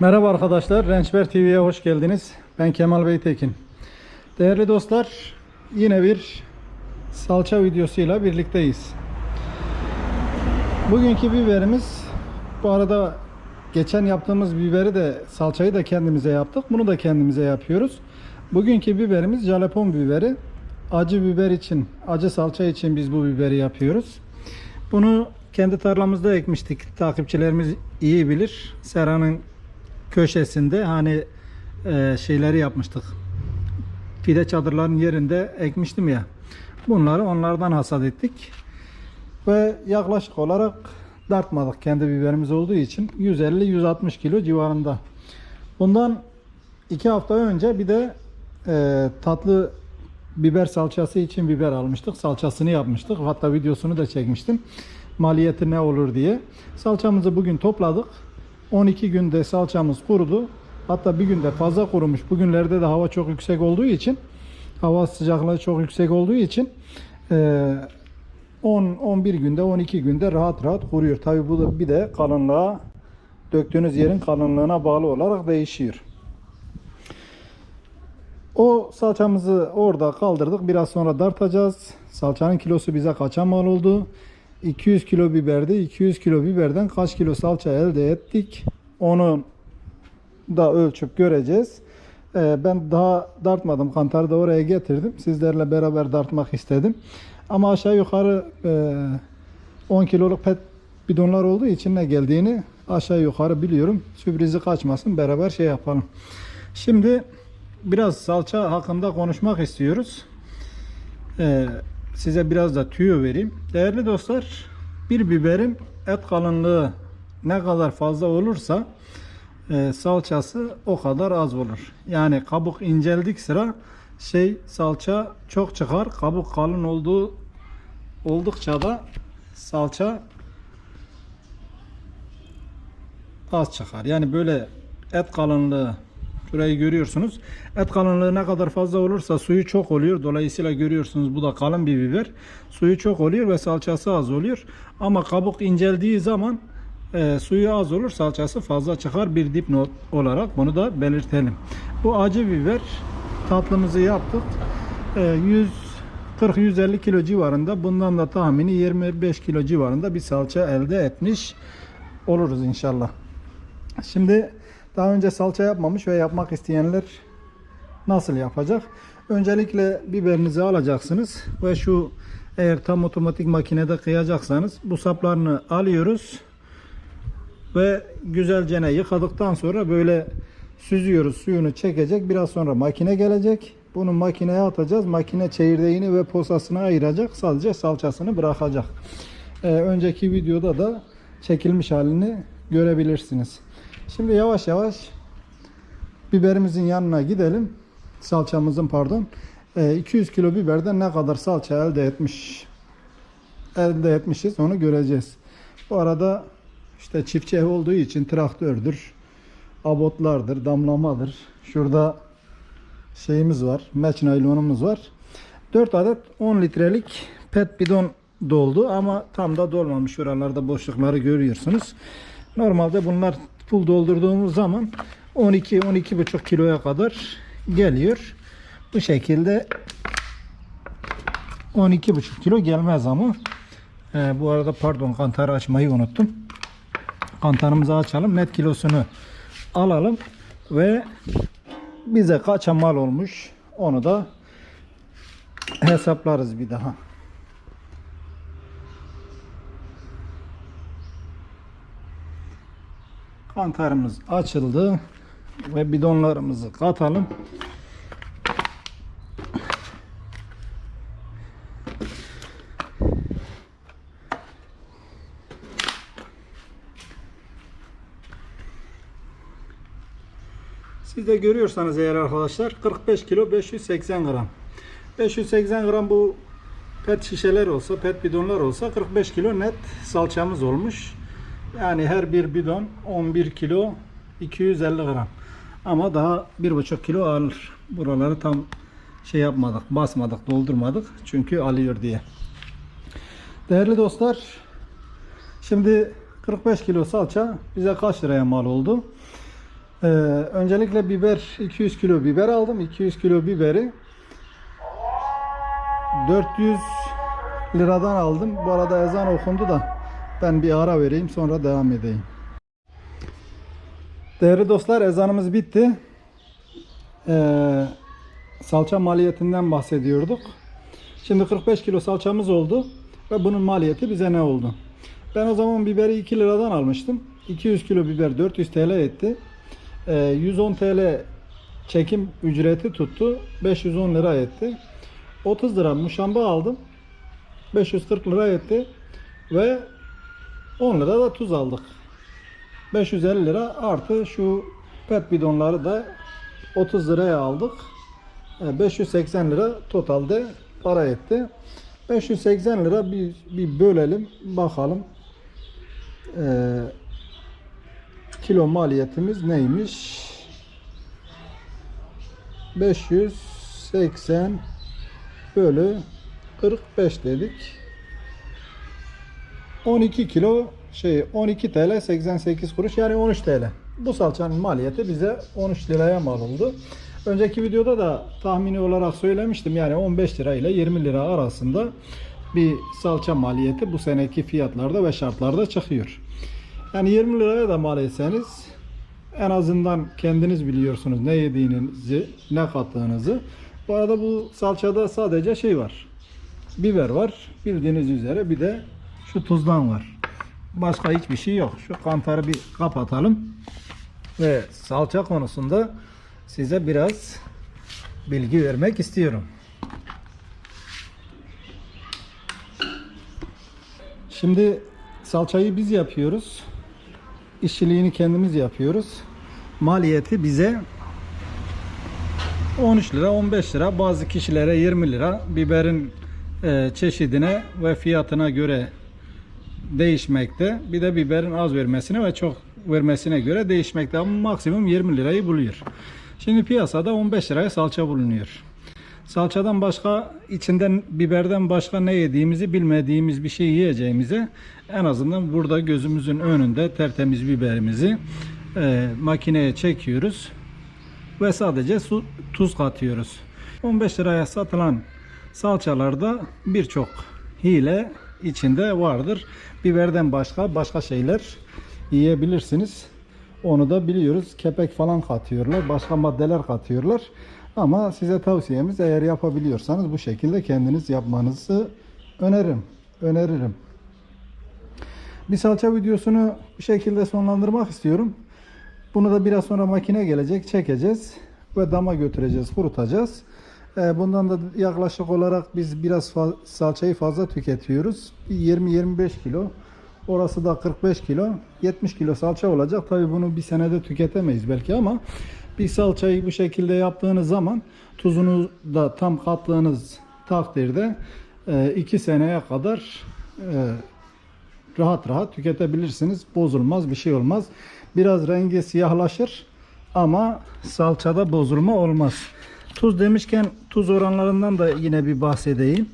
Merhaba arkadaşlar, Rençber TV'ye hoş geldiniz. Ben Kemal Beytekin. Değerli dostlar, yine bir salça videosuyla birlikteyiz. Bugünkü biberimiz, bu arada geçen yaptığımız biberi de salçayı da kendimize yaptık. Bunu da kendimize yapıyoruz. Bugünkü biberimiz jalapon biberi. Acı biber için, acı salça için biz bu biberi yapıyoruz. Bunu kendi tarlamızda ekmiştik. Takipçilerimiz iyi bilir. Sera'nın köşesinde hani e, şeyleri yapmıştık. Fide çadırların yerinde ekmiştim ya. Bunları onlardan hasat ettik. Ve yaklaşık olarak dartmadık kendi biberimiz olduğu için 150-160 kilo civarında. Bundan iki hafta önce bir de e, tatlı biber salçası için biber almıştık. Salçasını yapmıştık. Hatta videosunu da çekmiştim. Maliyeti ne olur diye. Salçamızı bugün topladık. 12 günde salçamız kurudu. Hatta bir günde fazla kurumuş. Bugünlerde de hava çok yüksek olduğu için hava sıcaklığı çok yüksek olduğu için e, 10 11 günde 12 günde rahat rahat kuruyor. Tabi bu da bir de kalınlığa döktüğünüz yerin kalınlığına bağlı olarak değişiyor. O salçamızı orada kaldırdık. Biraz sonra dartacağız. Salçanın kilosu bize kaça mal oldu? 200 kilo biberde 200 kilo biberden kaç kilo salça elde ettik? Onu da ölçüp göreceğiz. Ee, ben daha dartmadım. Kantarı da oraya getirdim. Sizlerle beraber dartmak istedim. Ama aşağı yukarı e, 10 kiloluk pet bidonlar olduğu için ne geldiğini aşağı yukarı biliyorum. Sürprizi kaçmasın. Beraber şey yapalım. Şimdi biraz salça hakkında konuşmak istiyoruz. Ee, size biraz da tüyo vereyim. Değerli dostlar, bir biberin et kalınlığı ne kadar fazla olursa e, salçası o kadar az olur. Yani kabuk inceldik sıra şey salça çok çıkar. Kabuk kalın olduğu oldukça da salça az çıkar. Yani böyle et kalınlığı Şurayı görüyorsunuz. Et kalınlığı ne kadar fazla olursa suyu çok oluyor. Dolayısıyla görüyorsunuz bu da kalın bir biber. Suyu çok oluyor ve salçası az oluyor. Ama kabuk inceldiği zaman e, suyu az olur, salçası fazla çıkar. Bir dipnot olarak bunu da belirtelim. Bu acı biber tatlımızı yaptık. E, 140-150 kilo civarında. Bundan da tahmini 25 kilo civarında bir salça elde etmiş oluruz inşallah. Şimdi daha önce salça yapmamış ve yapmak isteyenler nasıl yapacak? Öncelikle biberinizi alacaksınız ve şu eğer tam otomatik makinede kıyacaksanız bu saplarını alıyoruz ve güzelce yıkadıktan sonra böyle süzüyoruz. Suyunu çekecek biraz sonra makine gelecek. Bunu makineye atacağız. Makine çekirdeğini ve posasını ayıracak. Sadece salçasını bırakacak. Ee, önceki videoda da çekilmiş halini görebilirsiniz Şimdi yavaş yavaş biberimizin yanına gidelim. Salçamızın pardon. 200 kilo biberden ne kadar salça elde etmiş elde etmişiz onu göreceğiz. Bu arada işte çiftçi ev olduğu için traktördür, abotlardır, damlamadır. Şurada şeyimiz var, meç naylonumuz var. 4 adet 10 litrelik pet bidon doldu ama tam da dolmamış. Şuralarda boşlukları görüyorsunuz. Normalde bunlar full doldurduğumuz zaman 12-12,5 kiloya kadar geliyor. Bu şekilde 12,5 kilo gelmez ama ee, bu arada pardon kantarı açmayı unuttum. Kantarımızı açalım. Net kilosunu alalım ve bize kaça mal olmuş onu da hesaplarız bir daha. Kantarımız açıldı ve bidonlarımızı katalım. Siz de görüyorsanız eğer arkadaşlar 45 kilo 580 gram. 580 gram bu pet şişeler olsa, pet bidonlar olsa 45 kilo net salçamız olmuş. Yani her bir bidon 11 kilo 250 gram. Ama daha 1,5 kilo alır. Buraları tam şey yapmadık, basmadık, doldurmadık. Çünkü alıyor diye. Değerli dostlar, şimdi 45 kilo salça bize kaç liraya mal oldu? Ee, öncelikle biber 200 kilo biber aldım. 200 kilo biberi 400 liradan aldım. Bu arada ezan okundu da ben bir ara vereyim sonra devam edeyim. Değerli dostlar ezanımız bitti. Ee, salça maliyetinden bahsediyorduk. Şimdi 45 kilo salçamız oldu ve bunun maliyeti bize ne oldu? Ben o zaman biberi 2 liradan almıştım. 200 kilo biber 400 TL etti. Ee, 110 TL çekim ücreti tuttu. 510 lira etti. 30 lira muşamba aldım. 540 lira etti. Ve 10 lira da tuz aldık. 550 lira artı şu pet bidonları da 30 liraya aldık. E, 580 lira totalde para etti. 580 lira bir, bir bölelim bakalım. E, kilo maliyetimiz neymiş? 580 bölü 45 dedik. 12 kilo şey 12 TL 88 kuruş yani 13 TL. Bu salçanın maliyeti bize 13 liraya mal oldu. Önceki videoda da tahmini olarak söylemiştim. Yani 15 lira ile 20 lira arasında bir salça maliyeti bu seneki fiyatlarda ve şartlarda çıkıyor. Yani 20 liraya da mal etseniz en azından kendiniz biliyorsunuz ne yediğinizi, ne kattığınızı. Bu arada bu salçada sadece şey var. Biber var. Bildiğiniz üzere bir de şu tuzdan var. Başka hiçbir şey yok. Şu kantarı bir kapatalım. Ve salça konusunda size biraz bilgi vermek istiyorum. Şimdi salçayı biz yapıyoruz. İşçiliğini kendimiz yapıyoruz. Maliyeti bize 13 lira 15 lira bazı kişilere 20 lira biberin e, çeşidine ve fiyatına göre değişmekte. Bir de biberin az vermesine ve çok vermesine göre değişmekte ama maksimum 20 lirayı buluyor. Şimdi piyasada 15 liraya salça bulunuyor. Salçadan başka, içinden biberden başka ne yediğimizi bilmediğimiz bir şey yiyeceğimize en azından burada gözümüzün önünde tertemiz biberimizi e, makineye çekiyoruz ve sadece su, tuz katıyoruz. 15 liraya satılan salçalarda birçok hile içinde vardır. Biberden başka başka şeyler yiyebilirsiniz. Onu da biliyoruz. Kepek falan katıyorlar. Başka maddeler katıyorlar. Ama size tavsiyemiz eğer yapabiliyorsanız bu şekilde kendiniz yapmanızı öneririm. Öneririm. Bir salça videosunu bu şekilde sonlandırmak istiyorum. Bunu da biraz sonra makine gelecek, çekeceğiz ve dama götüreceğiz, kurutacağız. Ee, Bundan da yaklaşık olarak biz biraz salçayı fazla tüketiyoruz. 20-25 kilo. Orası da 45 kilo. 70 kilo salça olacak. Tabii bunu bir senede tüketemeyiz belki ama bir salçayı bu şekilde yaptığınız zaman tuzunu da tam kattığınız takdirde 2 seneye kadar e, rahat rahat tüketebilirsiniz. Bozulmaz, bir şey olmaz. Biraz rengi siyahlaşır ama salçada bozulma olmaz. Tuz demişken tuz oranlarından da yine bir bahsedeyim.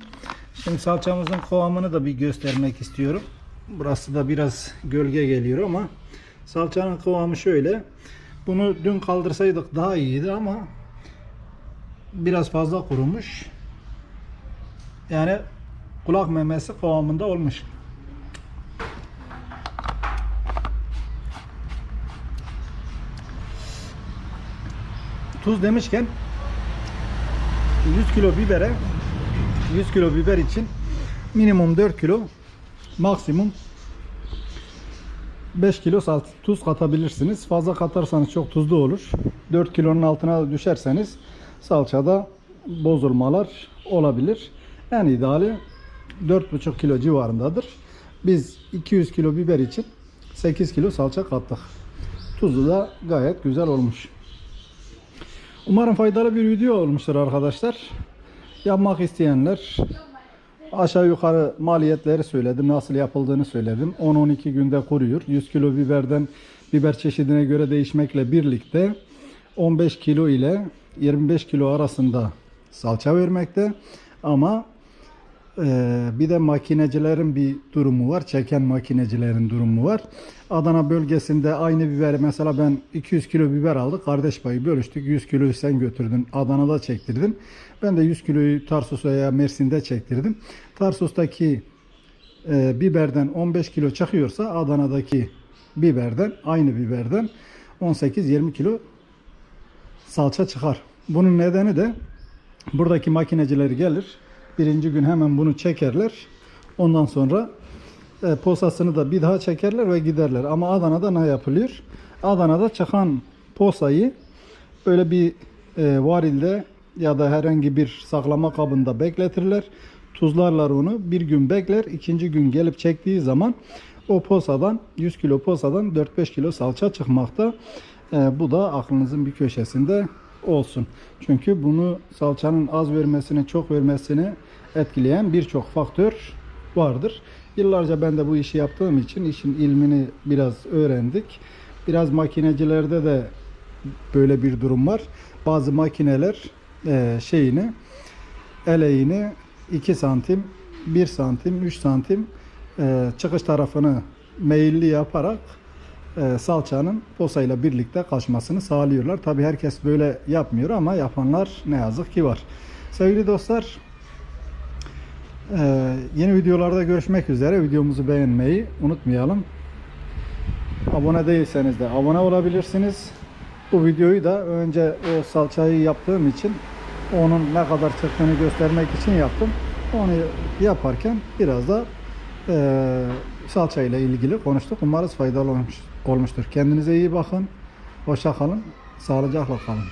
Şimdi salçamızın kıvamını da bir göstermek istiyorum. Burası da biraz gölge geliyor ama salçanın kıvamı şöyle. Bunu dün kaldırsaydık daha iyiydi ama biraz fazla kurumuş. Yani kulak memesi kıvamında olmuş. Tuz demişken 100 kilo bibere 100 kilo biber için minimum 4 kilo maksimum 5 kilo salt, tuz katabilirsiniz. Fazla katarsanız çok tuzlu olur. 4 kilonun altına düşerseniz salçada bozulmalar olabilir. En ideali 4,5 kilo civarındadır. Biz 200 kilo biber için 8 kilo salça kattık. Tuzu da gayet güzel olmuş. Umarım faydalı bir video olmuştur arkadaşlar. Yapmak isteyenler aşağı yukarı maliyetleri söyledim. Nasıl yapıldığını söyledim. 10-12 günde kuruyor. 100 kilo biberden biber çeşidine göre değişmekle birlikte 15 kilo ile 25 kilo arasında salça vermekte. Ama Ee, bir de makinecilerin bir durumu var. Çeken makinecilerin durumu var. Adana bölgesinde aynı biberi mesela ben 200 kilo biber aldık. Kardeş payı bölüştük. 100 kiloyu sen götürdün. Adana'da çektirdin. Ben de 100 kiloyu Tarsus veya Mersin'de çektirdim. Tarsus'taki e, biberden 15 kilo çıkıyorsa Adana'daki biberden aynı biberden 18-20 kilo salça çıkar. Bunun nedeni de buradaki makineciler gelir. Birinci gün hemen bunu çekerler. Ondan sonra e, posasını da bir daha çekerler ve giderler. Ama Adana'da ne yapılıyor? Adana'da çıkan posayı böyle bir e, varilde ya da herhangi bir saklama kabında bekletirler. Tuzlarlar onu. Bir gün bekler. ikinci gün gelip çektiği zaman o posadan 100 kilo posadan 4-5 kilo salça çıkmakta. E, bu da aklınızın bir köşesinde olsun. Çünkü bunu salçanın az vermesini, çok vermesini etkileyen birçok faktör vardır. Yıllarca ben de bu işi yaptığım için işin ilmini biraz öğrendik. Biraz makinecilerde de böyle bir durum var. Bazı makineler eee, şeyini eleğini 2 santim, 1 santim, 3 santim eee, çıkış tarafını meyilli yaparak salçanın posayla birlikte kaçmasını sağlıyorlar. Tabi herkes böyle yapmıyor ama yapanlar ne yazık ki var. Sevgili dostlar eee, yeni videolarda görüşmek üzere. Videomuzu beğenmeyi unutmayalım. Abone değilseniz de abone olabilirsiniz. Bu videoyu da önce o salçayı yaptığım için onun ne kadar çıktığını göstermek için yaptım. Onu yaparken biraz da eee salça ile ilgili konuştuk. Umarız faydalı olmuş, olmuştur. Kendinize iyi bakın. Hoşça kalın. Sağlıcakla kalın.